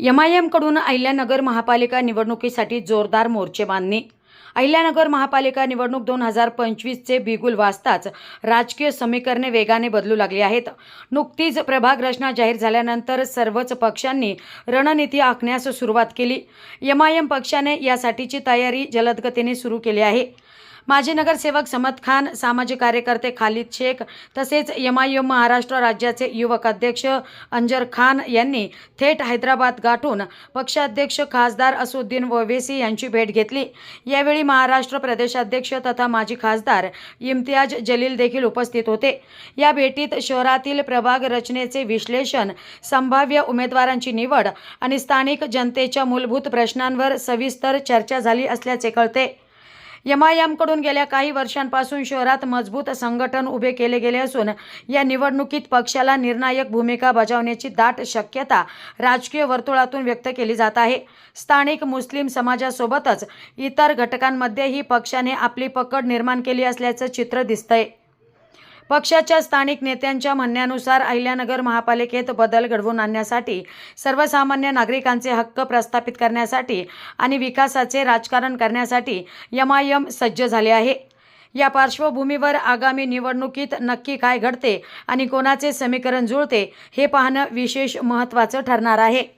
एमआयएमकडून I एमकडून Ahilyanagar महापालिका निवडणुकीसाठी जोरदार मोर्चे बांधणी अहिल्यानगर महापालिका निवडणूक दोन हजार पंचवीसचे बिगुल वाजताच राजकीय समीकरणे वेगाने बदलू लागली आहेत. नुकतीच प्रभाग रचना जाहीर झाल्यानंतर सर्वच पक्षांनी रणनीती आखण्यास सुरुवात केली. एमआयएम आय एम पक्षाने यासाठीची तयारी जलदगतीने सुरू केली आहे. माजी नगरसेवक समद खान सामाजिक कार्यकर्ते खालिद शेख तसेच यमायम महाराष्ट्र राज्याचे युवक अध्यक्ष अंजर खान यांनी थेट हैदराबाद गाठून पक्षाध्यक्ष खासदार असुद्दीन ओवेसी यांची भेट घेतली. यावेळी महाराष्ट्र प्रदेशाध्यक्ष तथा माजी खासदार इम्तियाज जलील देखील उपस्थित होते. या भेटीत शहरातील प्रभाग रचनेचे विश्लेषण संभाव्य उमेदवारांची निवड आणि स्थानिक जनतेच्या मूलभूत प्रश्नांवर सविस्तर चर्चा झाली असल्याचे कळते. एमआयएमकडून गेल्या काही वर्षांपासून शहरात मजबूत संघटन उभे केले गेले असून या निवडणुकीत पक्षाला निर्णायक भूमिका बजावण्याची दाट शक्यता राजकीय वर्तुळातून व्यक्त केली जात आहे. स्थानिक मुस्लिम समाजासोबतच इतर घटकांमध्येही पक्षाने आपली पकड निर्माण केली असल्याचं चित्र दिसतंय. पक्षाच्या स्थानिक नेत्यांच्या म्हणण्यानुसार अहिल्यानगर महापालिकेत बदल घडवून आणण्यासाठी सर्वसामान्य नागरिकांचे हक्क प्रस्थापित करण्यासाठी आणि विकासाचे राजकारण करण्यासाठी यमायम आय सज्ज झाले आहे. या पार्श्वभूमीवर आगामी निवडणुकीत नक्की काय घडते आणि कोणाचे समीकरण जुळते हे पाहणं विशेष महत्त्वाचं ठरणार आहे.